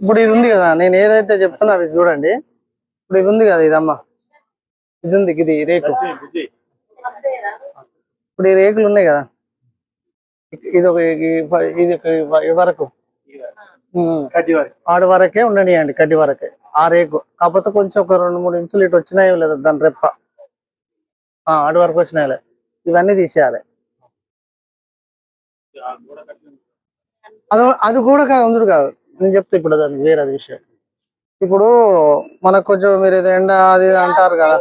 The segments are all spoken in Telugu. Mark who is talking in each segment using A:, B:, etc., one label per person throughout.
A: ఇప్పుడు ఇది ఉంది కదా నేను ఏదైతే చెప్తున్నా అవి చూడండి. ఇప్పుడు ఇది ఉంది కదా ఇదమ్మా ఇది ఉంది ఇది రేకు. ఇప్పుడు ఈ రేకులు ఉన్నాయి కదా. ఇది ఒక ఇది ఒక వరకు. ఆడు వరకే ఉండనియండి కడ్డి వరకే. ఆ రేకు. కాకపోతే కొంచెం ఒక రెండు మూడు ఇంచులు ఇటు వచ్చినాయో లేదా దాని రెప్ప. ఆడు వరకు వచ్చినాయి ఇవన్నీ తీసేయాలి. అది అది కూడా కాదు అందుడు కాదు. నేను చెప్తా ఇప్పుడు దానికి వేరే విషయం. ఇప్పుడు మనకు కొంచెం మీరు ఏదో ఎండ అది అంటారు కదా.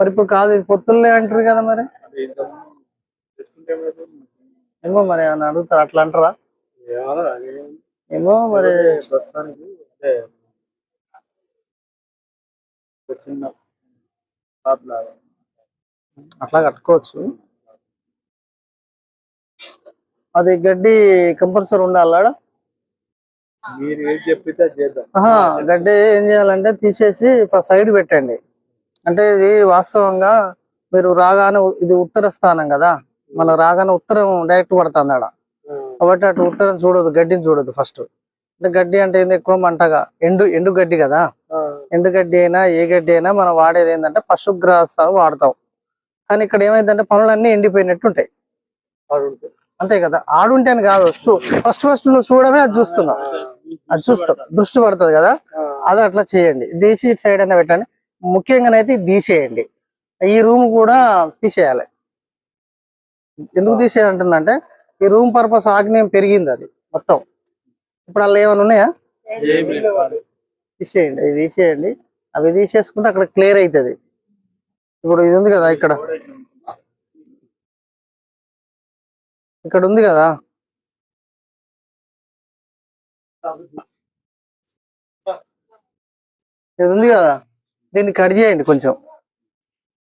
A: మరి ఇప్పుడు కాదు ఇది పొత్తుల్లే అంటారు కదా మరి. ఏమో మరి అని అడుగుతారు? అట్లా అంటారా? ఏమో మరి
B: ప్రస్తుతానికి అంటే ఒక చిన్న
A: అట్లా కట్టుకోవచ్చు. అది గడ్డి కంపల్సరీ ఉండాలా?
B: మీరు ఏం చెప్పితే చేద్దాం.
A: గడ్డి ఏం చేయాలంటే తీసేసి సైడ్ పెట్టండి. అంటే ఇది వాస్తవంగా మీరు రాగానే ఇది ఉత్తర స్థానం కదా. మన రాగానే ఉత్తరం డైరెక్ట్ పడుతుంది ఆడ. కాబట్టి అటు ఉత్తరం చూడదు గడ్డిని చూడదు ఫస్ట్. అంటే గడ్డి అంటే ఏంది? ఎక్కువ మంటగా. ఎండు ఎండు గడ్డి కదా. ఎండు గడ్డి అయినా ఏ గడ్డి అయినా మనం వాడేది ఏంటంటే పశుగ్రాసాలు వాడతాం. కానీ ఇక్కడ ఏమైందంటే పనులన్నీ ఎండిపోయినట్టు ఉంటాయి అంతే కదా? ఆడుంటేని కాదు. ఫస్ట్ ఫస్ట్ నువ్వు చూడమే అది చూస్తున్నావు. అది చూస్తావు. దృష్టి పడుతుంది కదా? అది అట్లా చేయండి. దేశీ ఇటు సైడ్ అయినా పెట్టండి. ముఖ్యంగానైతే ఇది తీసేయండి. ఈ రూమ్ కూడా తీసేయాలి. ఎందుకు తీసేయాలంటుందంటే ఈ రూమ్ పర్పస్ ఆగ్నేయం పెరిగింది అది మొత్తం. ఇప్పుడు అలా ఏమైనా ఉన్నాయా? తీసేయండి ఇది తీసేయండి. అవి తీసేసుకుంటే అక్కడ క్లియర్ అవుతుంది ఇప్పుడు ఇది ఉంది కదా ఇక్కడ. ఇక్కడ ఉంది కదా. ఇది ఉంది కదా. దీన్ని కట్ చేయండి కొంచెం.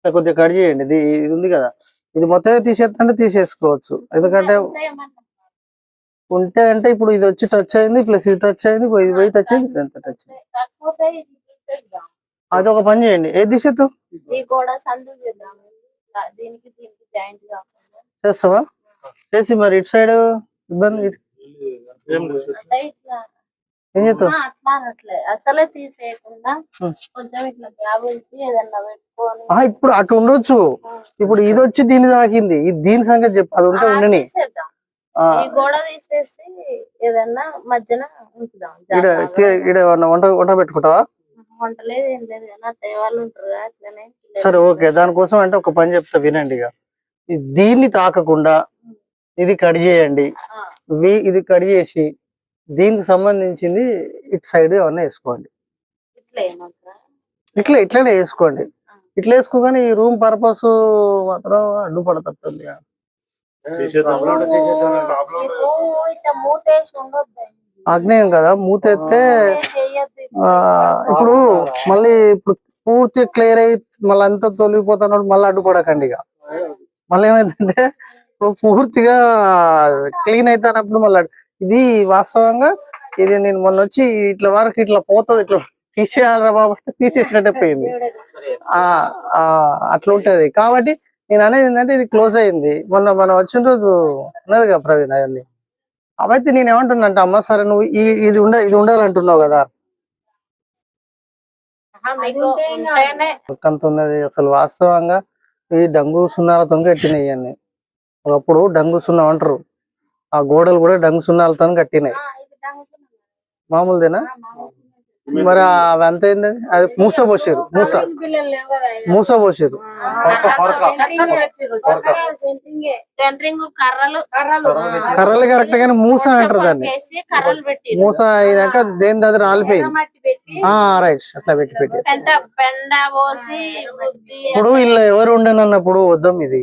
A: కొంచెం కొద్దిగా కట్ చేయండి. ఇది ఇది ఉంది కదా. ఇది మొత్తం తీసేస్తుంటే తీసేసుకోవచ్చు. ఎందుకంటే ఉంటే అంటే ఇప్పుడు ఇది వచ్చి టచ్ అయింది ప్లస్ ఇది టచ్ అయింది ఇది పోయి టచ్ అయింది ఇదంతా టచ్ అయింది. అది ఒక పని చేయండి. ఏది తీసేద్దాం
C: ఈ గోడ సందు చేద్దాం. ఇలా దీనికి దీనికి జాయింట్ కాకుండా
A: చేస్తావా? చేసి మరి ఇటు సైడ్ ఇబ్బంది ఏం చేస్తావు?
C: అసలే తీసేయకుండా
A: ఉం.
C: కొంచెం ఇట్లా గ్యాప్ ఇచ్చి ఏదన్నా పెట్టుకొని
A: ఆ, ఇప్పుడు అటు ఉండొచ్చు. ఇప్పుడు ఇది వచ్చి దీని తాకింది ఇది దీని సంగతి చెప్పు. అది ఉంటే ఉండని.
C: గోడ తీసేసి ఏదన్నా మధ్యన ఉంచుదాం.
A: ఈడ
C: జాగ్రత్తగా.
A: ఈడ ఏమన్నా వంట వంట పెట్టుకుంటావా?
C: వంట లేదు ఏం లేదు. కానీ అత్తయ్య వాళ్ళు ఉంటారు కదా, అట్లనే
A: సరే ఓకే. దానికోసం అంటే ఒక పని చెప్తా వినండి ఇక. దీన్ని తాకకుండా ఇది కట్ చేయండి. ఇది కట్ చేసి దీనికి సంబంధించింది ఇటు సైడ్ ఏమన్నా వేసుకోండి.
C: ఇట్లా
A: ఇట్లనే వేసుకోండి. ఇట్లా వేసుకోగానే ఈ రూమ్ పర్పస్ మాత్రం అడ్డుపడుతుంది ఆగ్నేయం కదా మూత ఎత్తే ఇప్పుడు మళ్ళీ ఇప్పుడు పూర్తి క్లియర్ అయ్యి మళ్ళీ అంతా తొలగిపోతున్నప్పుడు మళ్ళీ అడ్డుపడకండి ఇక. మళ్ళీ ఏమైందంటే ఇప్పుడు పూర్తిగా క్లీన్ అవుతానప్పుడు మళ్ళీ అడ్డు- ఇది వాస్తవంగా ఇది నేను మొన్న వచ్చి ఇట్లా వరకు ఇట్లా పోతుంది ఇట్లా తీసేయాలరా బాబు తీసేసినట్టే పోయింది. అట్లా ఉంటది. కాబట్టి నేను అనేది ఏంటంటే ఇది క్లోజ్ అయింది. మొన్న మనం వచ్చిన రోజు ఉన్నది కదా ప్రవీణ్ అవన్నీ అవైతే నేను ఏమంటున్నా అంటే అమ్మ సరే నువ్వు ఇది ఉండ ఇది ఉండాలంటున్నావు కదా. ఒక్కంత ఉన్నది అసలు వాస్తవంగా ఈ డంగు సున్నాలతో కట్టినాయి అన్ని ఒకప్పుడు డంగు సున్నా అంటారు. ఆ గోడలు కూడా డంగు సున్నాలతో కట్టినాయి. మామూలుదేనా. మరి అవి అంత ఏంది అది మూస పోసారు మూస. మూస పోసారు.
C: కర్రలు. కర్రలు
A: కర్రలు కరెక్ట్ గానీ మూస అంటారు దాన్ని.
C: వేసి కర్రలు పెట్టి
A: మూస అయినాక దేని దగ్గర రాలిపోయింది.
C: మట్టి పెట్టి.
A: ఆ రైట్ అట్లా పెట్టి పెట్టి ఇప్పుడు ఇలా ఎవరు ఉండనన్నప్పుడు వద్దాం ఇది.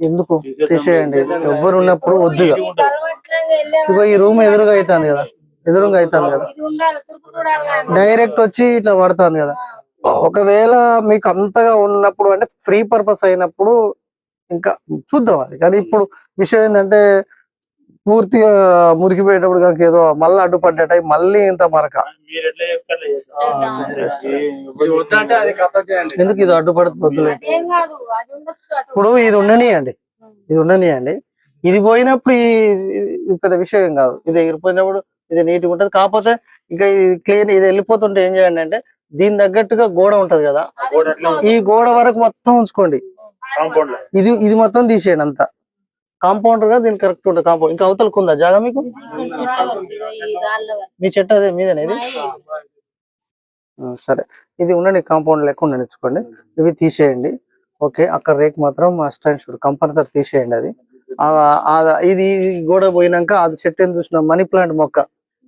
A: ఎందుకు? తీసేయండి. ఎవరు ఉన్నప్పుడు వద్దు ఇక. ఇగో ఈ రూమ్ ఎదురుగా అవుతుంది కదా. ఎదురుగా అవుతుంది కదా. డైరెక్ట్ వచ్చి ఇట్లా పడుతుంది కదా. ఒకవేళ మీకు అంతగా ఉన్నప్పుడు అంటే ఫ్రీ పర్పస్ అయినప్పుడు ఇంకా చూద్దాం అది. కానీ ఇప్పుడు విషయం ఏంటంటే పూర్తిగా మురికిపోయేటప్పుడు కనుక ఏదో మళ్ళీ అడ్డుపడ్డట మళ్ళీ ఇంత మరక. ఎందుకు ఇది అడ్డుపడుతుంది వద్దులే.
C: అదేం కాదు అది ఉండొచ్చు అటు.
A: ఇప్పుడు ఇది ఉండనియండి. ఇది ఉండనియండి. ఇది పోయినప్పుడు పెద్ద విషయం ఏం కాదు. ఇది ఎగిరిపోయినప్పుడు ఇది నీట్గా ఉంటది. కాకపోతే ఇంకా ఇది క్లీన్ ఇది వెళ్ళిపోతుంటే ఏం చేయండి అంటే దీని తగ్గట్టుగా గోడ ఉంటది కదా. ఈ గోడ వరకు మొత్తం ఉంచుకోండి. ఇది ఇది మొత్తం తీసేయండి అంతా. కాంపౌండర్గా దీనికి కరెక్ట్ ఉంటుంది కాంపౌండ్. ఇంకా అవతలకు ఉందా జాగా మీకు?
C: ఇక్కడ చెట్ల వరకు, ఈ రాళ్ళ వరకు.
A: మీ చెట్టు అదే మీదనే ఇది? ఆ, సరే. ఇది ఉండండి కాంపౌండ్ లెక్క ఉండనిచ్చుకోండి ఇవి తీసేయండి. ఓకే అక్కడ రేక్ మాత్రం స్టాండ్ షూడ్ కంపల్సరీ తీసేయండి అది. ఇది గోడ పోయినాక అది చెట్టు ఏం చూసిన? మనీ ప్లాంట్ మొక్క.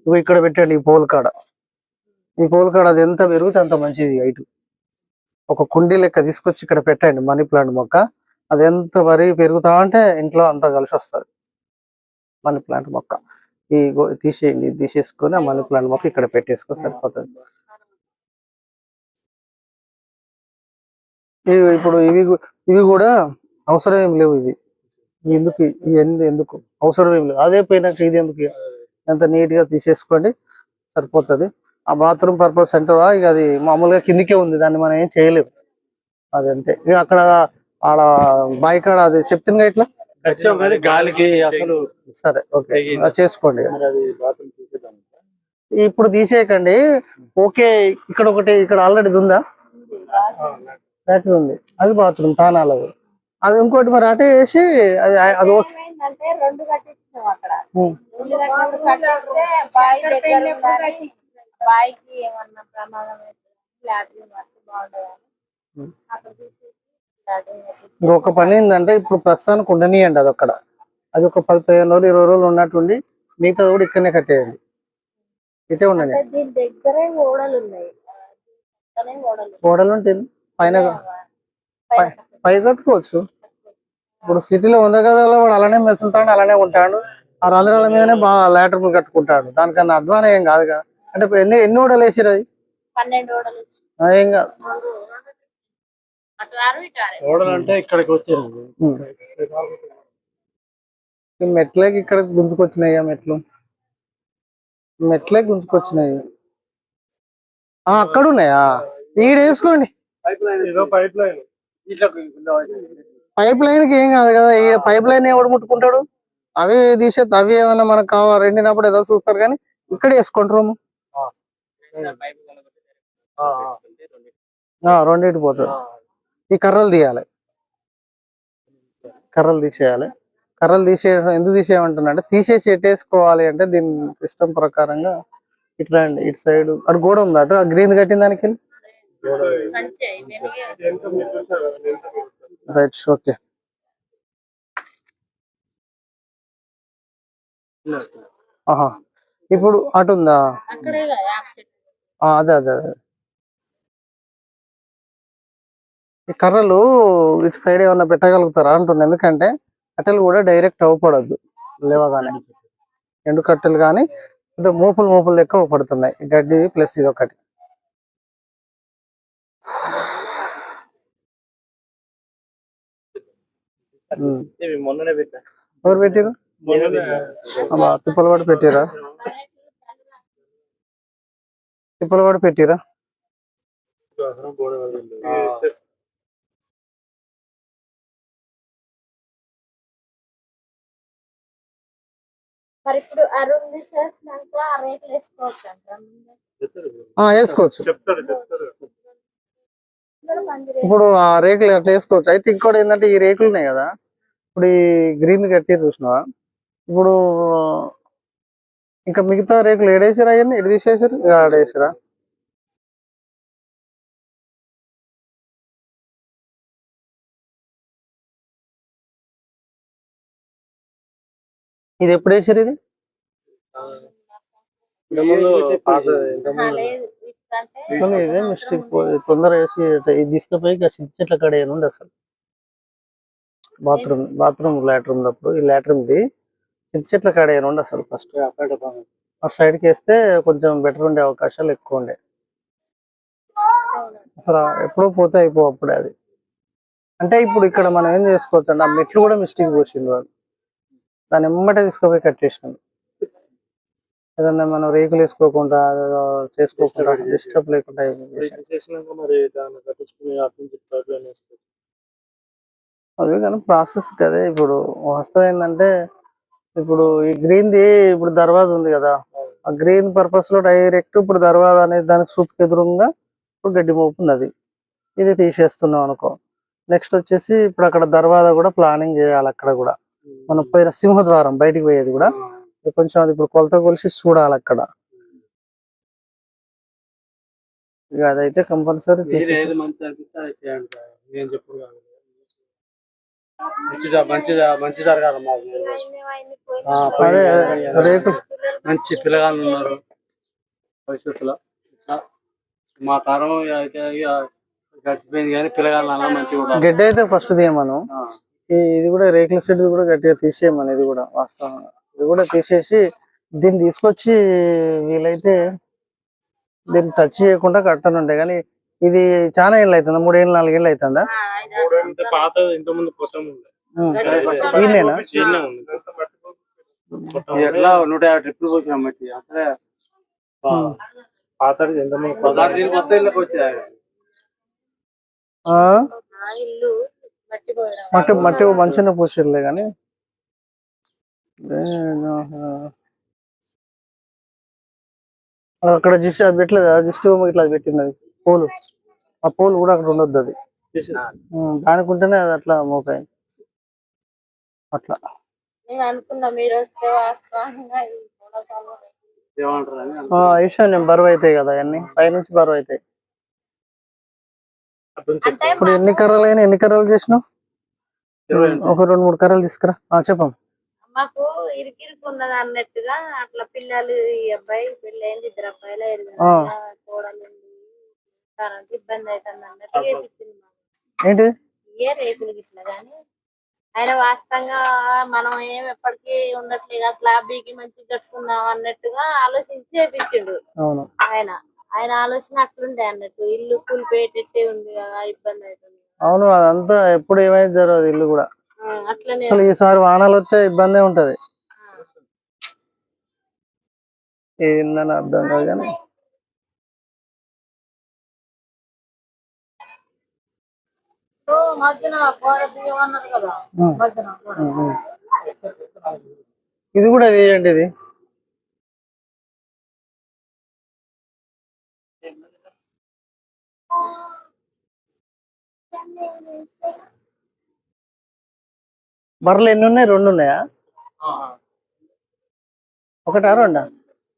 A: ఇవి ఇక్కడ పెట్టండి ఈ పోల్ కాడ. ఈ పోల్ కాడ అది ఎంత పెరిగితే అంత మంచిది హైట్ ఒక కుండీ లెక్క తీసుకొచ్చి ఇక్కడ పెట్టండి మనీ ప్లాంట్ మొక్క. అది ఎంత వరి పెరుగుతా అంటే ఇంట్లో అంతా కలిసి వస్తుంది. మనీ ప్లాంట్ మొక్క. ఈ తీసేయండి తీసేసుకొని ఆ మనీ ప్లాంట్ మొక్క ఇక్కడ పెట్టేసుకో సరిపోతుంది. ఇవి ఇప్పుడు ఇవి ఇవి కూడా అవసరం ఏం లేవు ఇవి. ఇవి ఎందుకు ఇవన్నీ ఎందుకు? అవసరం ఏం లేవు. అదే పోయినాక ఇది ఎందుకు ఎంత నీట్గా తీసేసుకోండి సరిపోతుంది. ఆ బాత్రూమ్ పర్పస్ సెంటర్? ఇక అది మామూలుగా కిందికే ఉంది దాన్ని మనం ఏం చేయలేము అది అంతే. ఇక అక్కడ ఆడ బాయ్ కాడ అది చెప్తుంది ఇట్లా?
B: గాలికి అసలు
A: సరే ఓకే. చేసుకోండి. ఇప్పుడు తీసేయకండి. ఓకే ఇక్కడ ఒకటి ఇక్కడ ఆల్రెడీ ఉందా? ఉంది. అది బాత్రూమ్ తానాలు అది ఇంకోటి మరి అటే వేసి అది అది
C: ఏమైందంటే రెండు కట్టించినాం అక్కడ.
A: ఉం.
C: రెండు కట్టినప్పుడు కట్టిస్తే బావి దగ్గర ఉందని బావికి ఏమన్నా ప్రమాదం అయితే లాట్రిన్ వస్తే బాగుండదని
A: ఉం.
C: అక్కడ తీసేసి లాట్రిన్ కట్టించి
A: ఇంకొక పని ఏంటంటే ఇప్పుడు ప్రస్తుతానికి ఉండనియండి అది అక్కడ. అది ఒక పది పదిహేను రోజులు ఇరవై రోజులు ఉన్నట్టుండి మిగతా కూడా ఇక్కడనే కట్టేయండి ఇటే ఉండండి.
C: దీని దగ్గరే ఓడలు ఉన్నాయి. ఓడలు.
A: గోడలు ఉంటుంది పైన పై కట్టుకోవచ్చు. ఇప్పుడు సిటీలో ఉంది కదా వాడు అలానే మెసులుతాడు అలానే ఉంటాడు. ఆ రంధ్రాల మీదనే బాగా లాటర్ మీద కట్టుకుంటాడు. దానికన్నా అధ్వానం ఏం కాదు కదా అంటే ఎన్ని ఎన్ని ఓడలు వేసిరు అది? ఏం కాదు
B: ఓడలు అంటే ఇక్కడికి వచ్చారు.
A: మెట్లకి ఇక్కడ గుంజుకొచ్చినాయి ఆ మెట్లు. మెట్లే గుంజుకొచ్చినాయి. ఆ అక్కడ ఉన్నాయా? ఈడ వేసుకోండి.
B: Pipe line. ఇదో పైప్
A: లైన్కి ఏం కాదు కదా ఈ పైప్ లైన్ ఎవడు ముట్టుకుంటాడు? అవి తీసే అవి ఏమైనా మనకు కావాలి రెండినప్పుడు ఏదో చూస్తారు కానీ ఇక్కడ వేసుకుంటారు రెండింటి పోతుంది. ఈ కర్రలు తీయాలి. కర్రలు తీసేయాలి. కర్రలు తీసే ఎందుకు తీసేయమంటున్నా అంటే తీసేసి ఎట్టేసుకోవాలి అంటే దీని సిస్టమ్ ప్రకారంగా ఇట్లా ఇటు సైడ్. అటు గోడ ఉంది అటు? ఆ గ్రీన్ కట్టిన దానికి
C: వెళ్ళి.
A: రైట్ ఓకే ఆహా. ఇప్పుడు అటు ఉందా? ఆ, అదే అదే అదే. ఈ కర్రలు ఇటు సైడ్ ఏమన్నా పెట్టగలుగుతారా అంటున్నా. ఎందుకంటే కట్టెలు కూడా డైరెక్ట్ అవ్వపడద్దు లేవగానే. ఎండు కట్టెలు కానీ కొంచెం మోపులు మోపులు లెక్క అవ్వపడుతున్నాయి. గడ్డి ప్లస్ ఇది ఒకటి ఉమ్.
B: ఇవి మొన్ననే పెట్టా.
A: ఎవరు పెట్టిరు
B: మొన్ననే
A: అమ్మా తిప్పలవాడు పెట్టిరా తిప్పలవాడు పెట్టిరా
C: వేసుకోవచ్చు.
B: చెప్తారు చెప్తారు.
A: ఇప్పుడు ఆ రేకులు అట్లా వేసుకోవచ్చు. అయితే ఇంకోటి ఏంటంటే ఈ రేకులు ఉన్నాయి కదా ఇప్పుడు ఈ గ్రీన్ కట్టి చూసినావా? ఇప్పుడు ఇంకా మిగతా రేకులు ఏడేసారా అవన్నీ? ఎడు తీసేసారు ఆడేసారా ఇది ఎప్పుడు వేసారు ఇది? ఇదే మిస్టేక్. తొందర వేసి ఇది తీసుకుపోయి చెట్ల కడ అసలు. బాత్రూమ్ బాత్రూమ్ లాట్రూమ్ అప్పుడు ఈ లాట్రూమ్ ది చిన్న చెట్ల కాడ అసలు ఫస్ట్. అటు సైడ్కి వేస్తే కొంచెం బెటర్ ఉండే అవకాశాలు ఎక్కువ ఉండే. అసలు ఎప్పుడో పోతే అయిపో అప్పుడే అది. అంటే ఇప్పుడు ఇక్కడ మనం ఏం చేసుకోవచ్చు అంటే ఆ మెట్లు కూడా మిస్టేక్ పోసింది వాడు దాన్ని ఎమ్మటే తీసుకుపోయి కట్టేసినాం ఏదన్నా మనం రేకులు వేసుకోకుండా చేసుకోకుండా డిస్టర్బ్ లేకుండా అదే కానీ ప్రాసెస్ కదే ఇప్పుడు. వాస్తవం ఏంటంటే ఇప్పుడు ఈ గ్రీన్ ది ఇప్పుడు దర్వాజా ఉంది కదా ఆ గ్రీన్ పర్పస్లో డైరెక్ట్ ఇప్పుడు దర్వాజా అనేది దానికి సూప్ ఎదురుగా ఇప్పుడు గడ్డి మోపు ఉన్నది. ఇది తీసేస్తున్నాం అనుకో. నెక్స్ట్ వచ్చేసి ఇప్పుడు అక్కడ దర్వాజా కూడా ప్లానింగ్ చేయాలి అక్కడ కూడా. మనం పోయిన సింహద్వారం బయటికి పోయేది కూడా. కొంచెం అది ఇప్పుడు కొలత కొలిసి చూడాలి అక్కడ. ఇక అదైతే కంపల్సరీ
B: అది కాదు. మంచి పిల్లగాళ్ళు ఉన్నారు. భవిష్యత్తులో. మా తరం అయితే గడిచిపోయింది కానీ పిల్లగాళ్ళు అలా మంచిగా
A: గడ్డి అయితే ఫస్ట్ తీయమను. ఇది కూడా రేకుల షెడ్ కూడా గట్టిగా తీసేయమని ఇది కూడా వాస్తవంగా. ఇది కూడా తీసేసి దీన్ని తీసుకొచ్చి వీలైతే దీన్ని టచ్ చేయకుండా కట్టనుండే కానీ ఇది చాలా ఏళ్ళు అవుతుందా. మూడేళ్ళు నాలుగేళ్ళు అవుతుందా?
B: పాత ఇది ఎట్లా? నూట యాభై ట్రిప్పులు పోసినాం మట్టి అసలే
C: పోయడం
A: మట్టి మట్టి మంచిగా పూసిర్లే కానీ అక్కడ జిస్ట్ అది పెట్టలేదు జిస్ట్ ఇట్లా అది పెట్టింది పోలు. ఆ పోలు కూడా అక్కడ ఉండొద్దు అది. దానికి ఉంటేనే అది అట్లా మోకాయింది అట్లా.
C: నేను అనుకున్నా మీరు వస్తే
A: ఈశాన్యం బరువు అవుతాయి కదా అన్ని పైనుంచి బరువు అవుతాయి. ఇప్పుడు ఎన్ని కర్రలు అయినా ఎన్ని కర్రలు చేసినావు? ఒక రెండు మూడు కర్రలు తీసుకురా. ఆ, చెప్పం
C: మాకు ఇరికిరికి ఉన్నది అన్నట్టుగా అట్లా పిల్లలు ఈ అబ్బాయి పెళ్ళి అయింది ఇద్దరు అబ్బాయిలు కరెంట్ ఇబ్బంది అవుతుంది అన్నట్టు చేపించింది.
A: ఏంటి?
C: ఏ రేకులు గిట్ల గాని. ఆయన వాస్తవంగా మనం ఏం ఎప్పటికీ ఉండట్లేదు. అసలు అబ్బాయికి మంచిగా కట్టుకుందాం అన్నట్టుగా ఆలోచించి చేపించిండు
A: అవును.
C: ఆయన. ఆయన ఆలోచన అట్లుండే అన్నట్టు. ఇల్లు కూలిపోయేటట్టే ఉంది కదా ఇబ్బంది అవుతుంది
A: అవును అదంతా ఎప్పుడు ఏమైతే జరగదు ఇల్లు కూడా. అసలు ఈసారి వానాలు వస్తే ఇబ్బందే ఉంటది. ఏందని అర్థం కాదు కానీ. ఇది కూడా తీయండి ఇది. బర్రెలు ఎన్ని ఉన్నాయి? రెండు ఉన్నాయా? ఒకటా రెండా?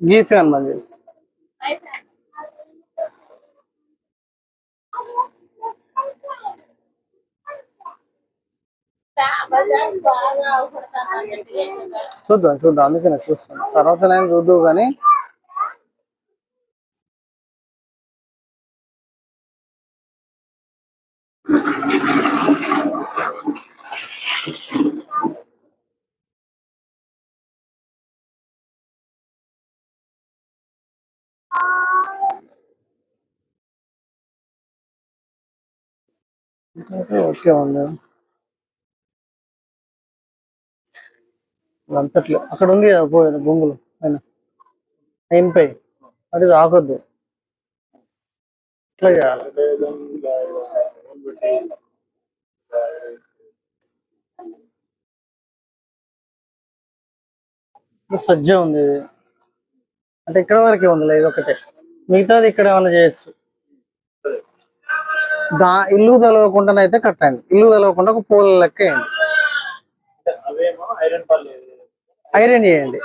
A: గీ ఫ్యాన్ మంది. చూద్దాం చూద్దాం. అందుకనే చూస్తాను తర్వాత నేను చూద్దు కానీ ఓకే ఉంది అంతట్లే అక్కడ ఉంది కదా పోయిన బొంగులు ఆయన పై? అది ఆకొద్దు ఇట్లా చేయాలి. సజ్జ ఉంది. ఇది. అంటే ఇక్కడ వరకే ఉంది ఇది ఒకటే మిగతాది ఇక్కడ ఏమైనా చేయొచ్చు. దా ఇల్లు తెలవకుండానైతే కట్టండి. ఇల్లు తెలవకుండా ఒక పూల లెక్క వేయండి.
B: ఐరన్
A: చేయండి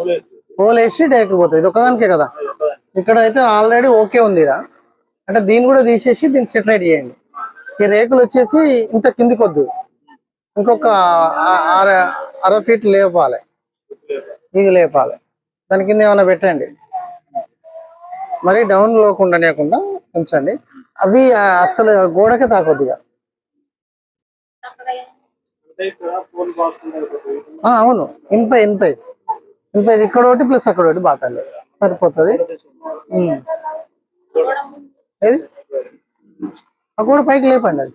B: ఊలేసి
A: పోల్ వేసి డైరెక్ట్ పోతుంది ఇది ఒకదానికే కదా? ఇక్కడ అయితే ఆల్రెడీ ఓకే ఉంది అంటే దీన్ని కూడా తీసేసి దీన్ని సెటిలైట్ చేయండి. ఈ రేకులు వచ్చేసి ఇంత కిందికి వద్దు. ఇంకొక అర అర ఫీట్ లేపాలి. ఇది లేపాలి. దాని కింద ఏమైనా పెట్టండి. మరి డౌన్లోకి ఉండనియకుండా ఉంచండి. అవి ఆ, అస్సలు గోడకే తాకొద్దు ఇక.
B: అంటే ఇక్కడ ఫోన్ బాక్స్ ఉంటుంది
A: ఆ, అవును. ఇన్పై ఇన్పై ఇన్పై ఇక్కడ ఒకటి ప్లస్ అక్కడ ఒకటి బాతండి సరిపోతుంది. ఏది? ఆ గోడ పైకి లేపండి అది.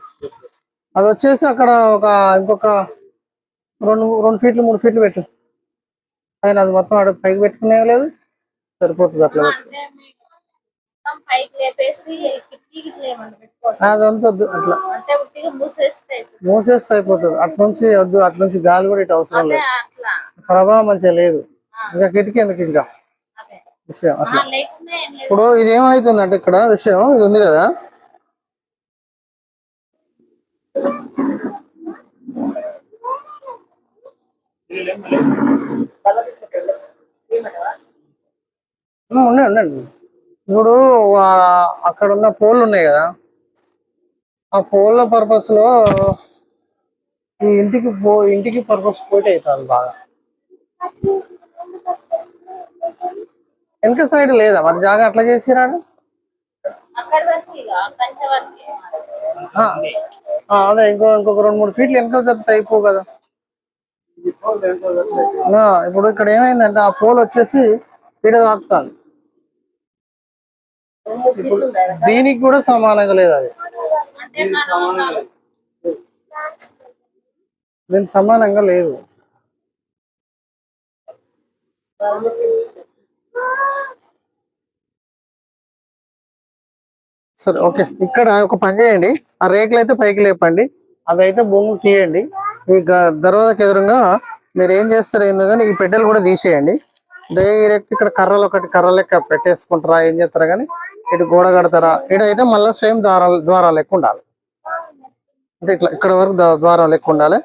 A: అది వచ్చేసి అక్కడ ఒక ఇంకొక రెండు రెండు ఫీట్లు మూడు ఫీట్లు పెట్టు. పైన అది మొత్తం ఆడ పైకి పెట్టుకునే లేదు సరిపోతుంది అట్లా పెట్టు
C: అంటే మీకు మొత్తం పైకి లేపేసి
A: వద్దు అట్లా.
C: అంటే ఉట్టిగా మూసేస్తే
A: మూసేస్తే అయిపోతుంది. అటు నుంచి వద్దు అటు నుంచి గాలి కూడా ఇటు అవసరం లేదు.
C: అట్లా.
A: ప్రభావం మంచిగా లేదు. ఇంకా కిటికీ ఎందుకు ఇంకా?
C: అదే.
A: విషయం
C: ఆ,
A: అట్లా ఇప్పుడు ఇది ఏమవుతుందంటే ఇక్కడ విషయం ఇది ఉంది కదా? ఉండండి ఉండండి. ఇప్పుడు అక్కడ ఉన్న పోల్ ఉన్నాయి కదా. ఆ పోల్ల పర్పస్లో ఈ ఇంటికి పో ఇంటికి పర్పస్ పోటీ అవుతుంది బాగా. వెనక సైడ్ లేదా? మరి జాగా అట్లా చేసిరాడు అదే ఇంకో ఇంకొక రెండు మూడు ఫీట్లు వెనక చెప్తే అయిపో కదా. ఆ, ఇప్పుడు ఇక్కడ ఏమైందంటే ఆ పోల్ వచ్చేసి ఇక్కడ తాకుతాను దీనికి కూడా సమానంగా లేదు అది. దీనికి సమానంగా లేదు. సరే ఓకే. ఇక్కడ ఒక పని చేయండి. ఆ రేకులు అయితే పైకి లేపండి. అవి అయితే భూములు తీయండి. ఈ దర్వాజకి ఎదురుగా మీరు ఏం చేస్తారు ఏందో కానీ ఈ పెట్టెలు కూడా తీసేయండి. డైరెక్ట్ ఇక్కడ కర్రలు ఒకటి కర్ర లెక్క పెట్టేసుకుంటారా ఏం చేస్తారా కానీ ఇటు గోడ కడతారా? ఇటైతే అయితే మళ్ళీ సేమ్ ద్వారాలు ద్వారాలు లెక్క ఉండాలి. అంటే ఇట్లా ఇక్కడ వరకు ద్వారాలు ఎక్కువ లెక్క ఉండాలి.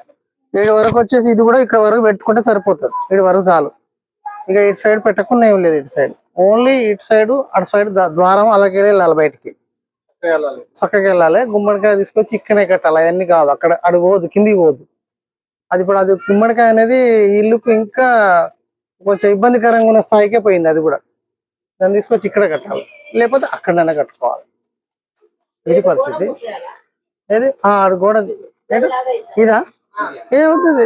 A: ఇటు వరకు వచ్చేసి ఇది కూడా ఇక్కడ వరకు పెట్టుకుంటే సరిపోతుంది. ఇటు వరకు చాలు. ఇక ఇటు సైడ్ పెట్టకుండా ఏం లేదు ఇటు సైడ్. ఓన్లీ ఇటు సైడ్ అటు సైడ్ ద్వారం అలాగే వెళ్ళాలి బయటికి. చక్కగా వెళ్ళాలి. గుమ్మడికాయ తీసుకొచ్చి ఇక్కడనే కట్టాలి. అవన్నీ కాదు. అక్కడ అడు పోదు కిందికి పోదు. అది ఇప్పుడు అది గుమ్మడికాయ అనేది ఇల్లుకు ఇంకా కొంచెం ఇబ్బందికరంగా ఉన్న స్థాయికే పోయింది అది కూడా. దాన్ని తీసుకొచ్చి ఇక్కడ కట్టాలి. లేకపోతే అక్కడనే కట్టుకోవాలి. ఇది పరిస్థితి. ఏది? ఆడు గోడ ఇదా? ఏమవుతుంది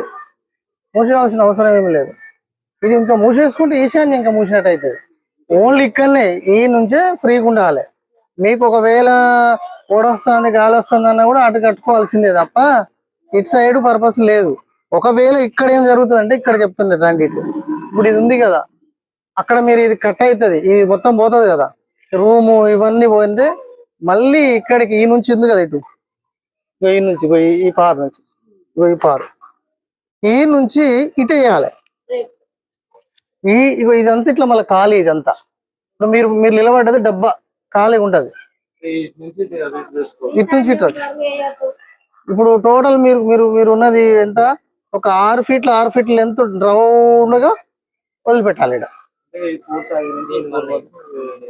A: మూసేయాల్సిన అవసరం ఏమి లేదు. ఇది ఇంకా మూసేసుకుంటే ఈశాన్యం ఇంకా మూసినట్టు అవుతుంది ఓన్లీ ఇక్కడనే ఈ నుంచే ఫ్రీగా ఉండాలి. మీకు ఒకవేళ ఓడ వస్తుంది గాలి వస్తుంది అన్న కూడా అటు కట్టుకోవాల్సిందే తప్ప ఇటు సైడ్ పర్పస్ లేదు. ఒకవేళ ఇక్కడ ఏం జరుగుతుంది అంటే ఇక్కడ చెప్తుండే రండి ఇటు ఇప్పుడు ఇది ఉంది కదా. అక్కడ మీరు ఇది కట్ అవుతుంది. ఇది మొత్తం పోతుంది కదా. రూము ఇవన్నీ పోయింది మళ్ళీ ఇక్కడికి ఈ నుంచి ఉంది కదా ఇటు. ఈ నుంచి ఈ- పారు నుంచి. ఈ పారు. ఈ నుంచి ఇటు వేయాలి. ఈ ఇగో ఇదంతా ఇట్లా మళ్ళీ ఖాళీ ఇదంతా. ఇప్పుడు మీరు మీరు నిలబడ్డది డబ్బా ఖాళీ ఉంటది. ఇటు నుంచి ఇటు ఇప్పుడు టోటల్ మీరు మీరు మీరు ఉన్నది ఎంత? ఒక ఆరు ఫీట్ల ఆరు ఫీట్ల ఎంత రౌండ్గా వదిలిపెట్టాలి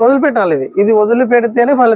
A: వదిలిపెట్టాలి ఇది. ఇది వదిలిపెడితేనే ఫలితం